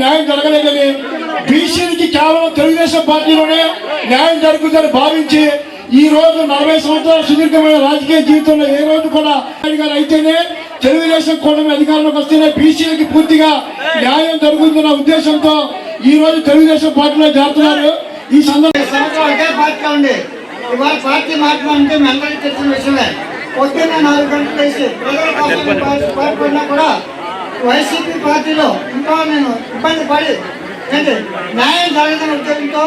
న్యాయం జరగలేదని బీసీలకి కేవలం తెలుగుదేశం పార్టీలోనే న్యాయం జరుగుతుందని భావించి ఈ రోజు నలభై సంవత్సరాల సుదీర్ఘమైన రాజకీయ జీవితంలో ఏ రోజు కూడా నాయుడు గారు అయితేనే తెలుగుదేశం కూటమి అధికారంలోకి వస్తేనే బీసీలకి పూర్తిగా న్యాయం జరుగుతున్న ఉద్దేశంతో ఈ రోజు తెలుగుదేశం పార్టీలో చేరుతున్నారు ఈ సందర్భంగా పార్టీ మార్చమంటే మీ అందరికీ తెలిసిన విషయమే. పొద్దున్న నాలుగు గంటలు వేసి ప్రజల కోసం కూడా వైసీపీ పార్టీలో ఇంకా నేను ఇబ్బంది పడి ఏంటి? న్యాయం జరగదని ఉద్దేశంతో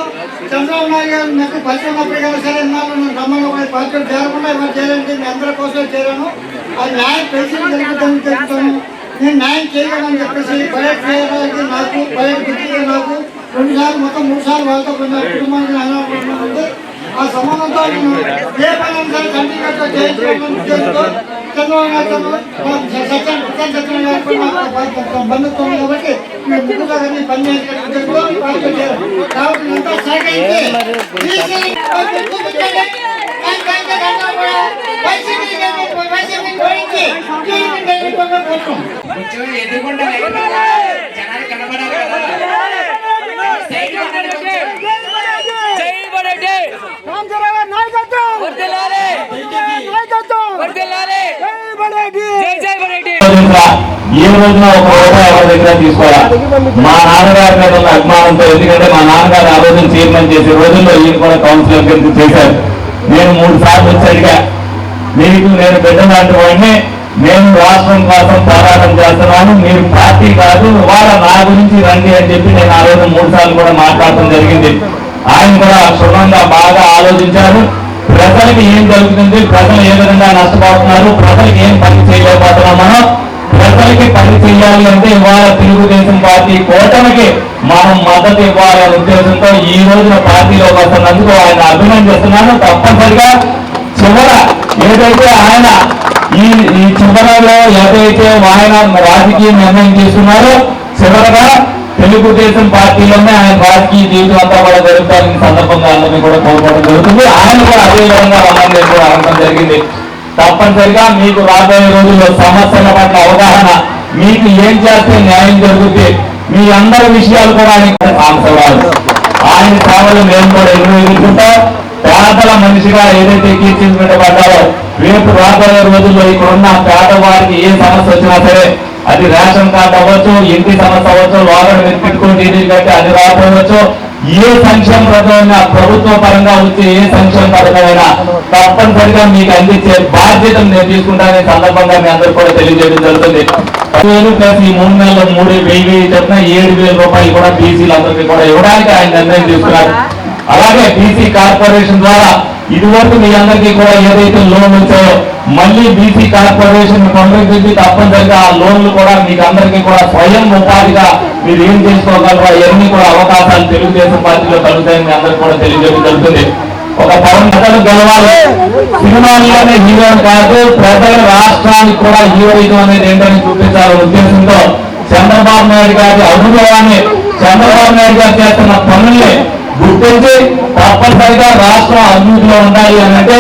చంద్రబాబు నాయుడు గారు నాకు పరిచయం అప్పటికైనా సరే ఇన్నాళ్ళు నేను రమ్మని కూడా పార్టీలు చేరకుండా ఎవరు చేయాలంటే మీ అందరి కోసమే చేరాను. అది న్యాయం తెలిసి జరుగుతుందని చెప్తాను నేను న్యాయం చేయగలని చెప్పేసి బయట చేయడానికి నాకు బయట దిక్కు నాకు రెండు సార్లు మొత్తం మూడు సార్లు వాళ్ళతో కొంచెం కుటుంబానికి అనాథ ఆ సంబంధంతో నేను ఏ పని సరే కంటిన్యూగా చేయించుకోవాలని ఉద్దేశంతో బంధుత్వం కాబట్టి మేము ముందుగా పని కాబట్టి ఎంతో సహకరించి విధంగా రోజున ఏ రోజున ఒక రూపాయి ఎవరి దగ్గర తీసుకోవాలా? మా నాన్నగారి మీద ఉన్న అభిమానంతో ఎందుకంటే మా నాన్నగారు ఆ రోజున చైర్మన్ చేసే రోజుల్లో ఈయన కూడా కౌన్సిలర్ కింద చేశారు. నేను మూడు సార్లు వచ్చాడుగా మీకు నేను బిడ్డ లాంటి వాడిని నేను రాష్ట్రం కోసం పోరాటం చేస్తున్నాను మీరు పార్టీ కాదు వాళ్ళ నా గురించి రండి అని చెప్పి నేను ఆ రోజు మూడు సార్లు కూడా మాట్లాడటం జరిగింది. ఆయన కూడా క్షుణ్ణంగా బాగా ఆలోచించారు. ప్రజలకు ఏం జరుగుతుంది ప్రజలు ఏ విధంగా నష్టపోతున్నారు ప్రజలకు ఏం పని చేయలేకపోతున్నాం మనం ప్రజలకి పని చేయాలి అంటే ఇవాళ తెలుగుదేశం పార్టీ కూటమికి మనం మద్దతు ఇవ్వాలనే ఉద్దేశంతో ఈ రోజున పార్టీలో వస్తున్నందుకు ఆయన అభినందిస్తున్నాను తప్పనిసరిగా చివర ఏదైతే ఆయన ఈ ఈ చివరలో ఏదైతే ఆయన రాజకీయ నిర్ణయం తీసుకున్నారో చివరగా తెలుగుదేశం పార్టీలోనే ఆయన రాజకీయ జీవితం అంతా కూడా జరుగుతారని సందర్భంగా అందరినీ కూడా కోరుకోవడం జరుగుతుంది. ఆయన కూడా అదే విధంగా రమ్మని కూడా అనడం జరిగింది. తప్పనిసరిగా మీకు రాబోయే రోజుల్లో సమస్యల పట్ల అవగాహన మీకు ఏం చేస్తే న్యాయం జరుగుతుంది మీ అందరి విషయాలు కూడా ఆయన సాంసవాలు ఆయన సేవలు మేము కూడా ఎదుర్కొంటాం. పేదల మనిషిగా ఏదైతే కీర్తించబడ్డారో రేపు రాబోయే రోజుల్లో ఇక్కడ ఉన్న పేదవారికి ఏ సమస్య వచ్చినా సరే అది రేషన్ కార్డు అవ్వచ్చు ఇంటి సమస్య అవ్వచ్చు లోగడ పెట్టుకుని డీడీ కట్టి అది రాకపోవచ్చు. ఏ సంక్షేమ పథకమైనా ప్రభుత్వ పరంగా వచ్చే ఏ సంక్షేమ పథకమైనా తప్పనిసరిగా మీకు అందించే బాధ్యతను నేను తీసుకుంటానే సందర్భంగా మీ అందరూ కూడా తెలియజేయడం జరుగుతుంది. పదివేలు ప్లస్ ఈ మూడు నెలలు మూడు వెయ్యి వెయ్యి చొప్పున ఏడు వేల రూపాయలు కూడా బీసీలందరికీ కూడా ఇవ్వడానికి ఆయన నిర్ణయం తీసుకున్నారు. అలాగే బీసీ కార్పొరేషన్ ద్వారా ఇదివరకు మీ అందరికీ కూడా ఏదైతే లోన్ వచ్చాయో మళ్ళీ బీసీ కార్పొరేషన్ పంపించి తప్పనిసరిగా ఆ లోన్లు కూడా మీకు అందరికీ కూడా స్వయం ఉపాధిగా మీరు ఏం చేసుకోగలరు అవన్నీ కూడా అవకాశాలు తెలుగుదేశం పార్టీలో కలుగుతాయని మీ అందరికీ కూడా తెలియజేయడం జరుగుతుంది. ఒక పవన్ కథలు గెలవాలి. సినిమాల్లోనే హీరో కాదు ప్రజల రాష్ట్రానికి కూడా హీరోయిజం అనేది ఏంటని చూపించాలనే ఉద్దేశంతో చంద్రబాబు నాయుడు గారి అనుభవాన్ని చంద్రబాబు నాయుడు గారు చేస్తున్న పనుల్ని గుర్తించి తప్పనిసరిగా రాష్ట్రం అభివృద్ధిలో ఉండాలి అంటే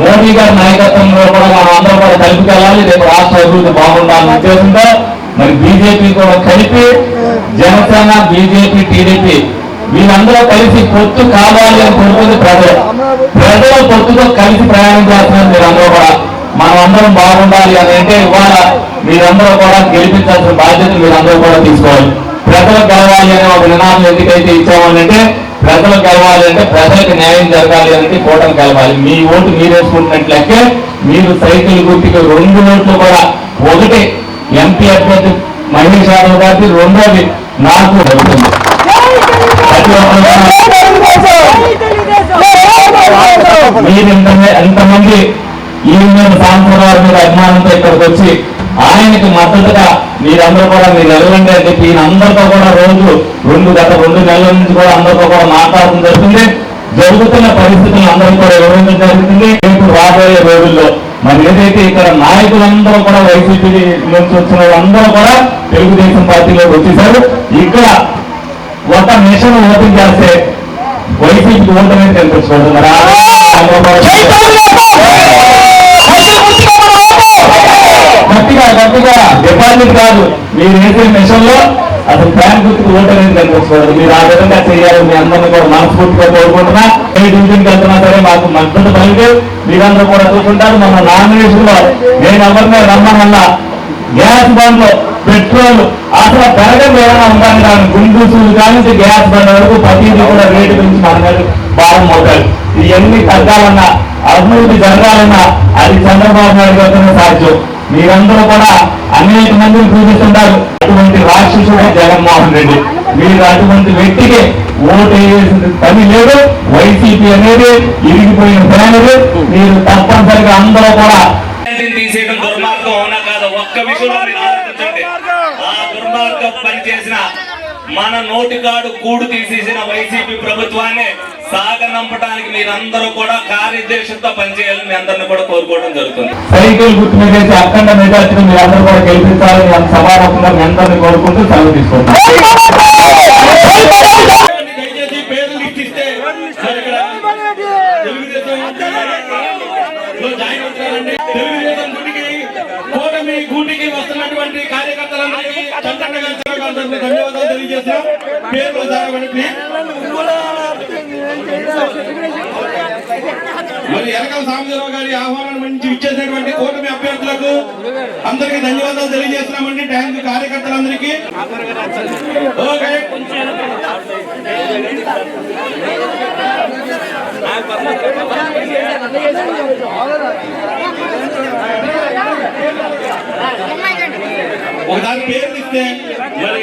మోడీ గారి నాయకత్వంలో కూడా మనం అందరం కూడా కలిపి వెళ్ళాలి. రేపు రాష్ట్ర అభివృద్ధి బాగుండాలని ఉద్దేశంతో మరి బీజేపీ కూడా కలిపి జనసేన బీజేపీ టీడీపీ వీళ్ళందరూ కలిసి పొత్తు కావాలి అని కోరుకుంది ప్రజలు. ప్రజలు పొత్తుతో కలిసి ప్రయాణం చేస్తున్నారు మీరందరూ కూడా. మనం అందరం బాగుండాలి అని అంటే ఇవాళ మీరందరూ కూడా గెలిపించాల్సిన బాధ్యత మీరందరూ కూడా తీసుకోవాలి. ప్రజలు గెలవాలి అనే ఒక నినాదం ఎందుకైతే ఇచ్చామని అంటే ప్రజలు గెలవాలి అంటే ప్రజలకు న్యాయం జరగాలి అంటే కూటమి గెలవాలి. మీ ఓటు మీరేసుకుంటున్నట్లయితే మీరు సైకిల్ గుర్తికి రెండు ఓట్లు కూడా. ఒకటి ఎంపీ అభ్యర్థి మహేష్ యాదవ్ గారికి రెండోది నాకు. అవుతుంది మీరు ఇంత ఎంతమంది ఈ మీద వారి మీద అభిమానంతో ఇక్కడికి వచ్చి ఆయనకి మద్దతుగా మీరందరూ కూడా మీరు వెళ్ళండి అని చెప్పి అందరితో కూడా రోజు రెండు గత రెండు నెలల నుంచి కూడా అందరితో కూడా మాట్లాడడం జరుగుతుంది. జరుగుతున్న పరిస్థితులను అందరూ కూడా వివరించడం జరుగుతుంది. రేపు రాబోయే రోజుల్లో మరి ఏదైతే ఇక్కడ నాయకులందరూ కూడా వైసీపీ నుంచి వచ్చిన వాళ్ళందరూ కూడా తెలుగుదేశం పార్టీలోకి వచ్చేసారు ఇక్కడ ఒక మిషన్ ఓపెన్ చేస్తే వైసీపీకి ఓటు అనేది కనిపించకూడదు మరి ఆ గట్టిగా గట్టిగా డిపాజిట్ కాదు. మీరు వేసే మిషన్లో అసలు బ్యాంక్ గుర్తుకు ఓటు అనేది కనిపించకూడదు. మీరు ఆ విధంగా చేయాలి మీ అందరినీ కూడా మనస్ఫూర్తిగా కోరుకుంటున్నా. ఏ డివిజన్కి వెళ్తున్నా సరే మాకు మద్దతు పలికి మీరందరూ కూడా చూసుకుంటారు మన నామినేషన్లో నేను ఎవరినే రమ్మనన్నా గ్యాస్ బండ్లు పెట్రోల్ అసలు పెరగదు ఏమైనా ఉందని కానీ గుండూసులు కానీ గ్యాస్ బండ్ వరకు ప్రతిదీ కూడా రేటు గురించి మాట్లాడారు మీద భారం మోటారు ఇవన్నీ తగ్గాలన్నా అభివృద్ధి జరగాలన్నా అది చంద్రబాబు నాయుడు గారితోనే సాధ్యం. మీరందరూ కూడా అనేక మందిని చూపిస్తుంటారు అటువంటి రాక్షసుడే జగన్మోహన్ రెడ్డి. మీరు అటువంటి వ్యక్తికి ఓటు వేసిన పని లేదు. వైసీపీ అనేది ఇరిగిపోయిన ఫ్యామిలీ మీరు తప్పనిసరిగా అందరూ కూడా తీసేయడం దుర్మార్గం అవునా కాదు? ఒక్క విషయంలో ఆ దుర్మార్గం పనిచేసిన మన నోటికాడు కూడు తీసేసిన వైసీపీ ప్రభుత్వాన్ని సాగనంపడానికి మీరందరూ కూడా కార్యదర్శితో పనిచేయాలని మీ అందరిని కూడా కోరుకోవడం జరుగుతుంది. సైకిల్ గుర్తు మీద వేసి అఖండ మెజార్టీని మీరు అందరూ కూడా గెలిపించాలని సభాముఖంగా మీ అందరినీ కోరుకుంటూ సెలవు గుడికి గూటికి వస్తున్నటువంటి కార్యకర్తలందరికీ ధన్యవాదాలు తెలియజేస్తున్నాం. ప్లీజ్ మరి ఎనకల సాంబశివరావు గారి ఆహ్వానం మంచి ఇచ్చేసినటువంటి కూటమి అభ్యర్థులకు అందరికీ ధన్యవాదాలు తెలియజేస్తున్నామండి. ట్యాంక్ కార్యకర్తలందరికీ. ఓకే. ఒకసారి పేరు ఇస్తే మరి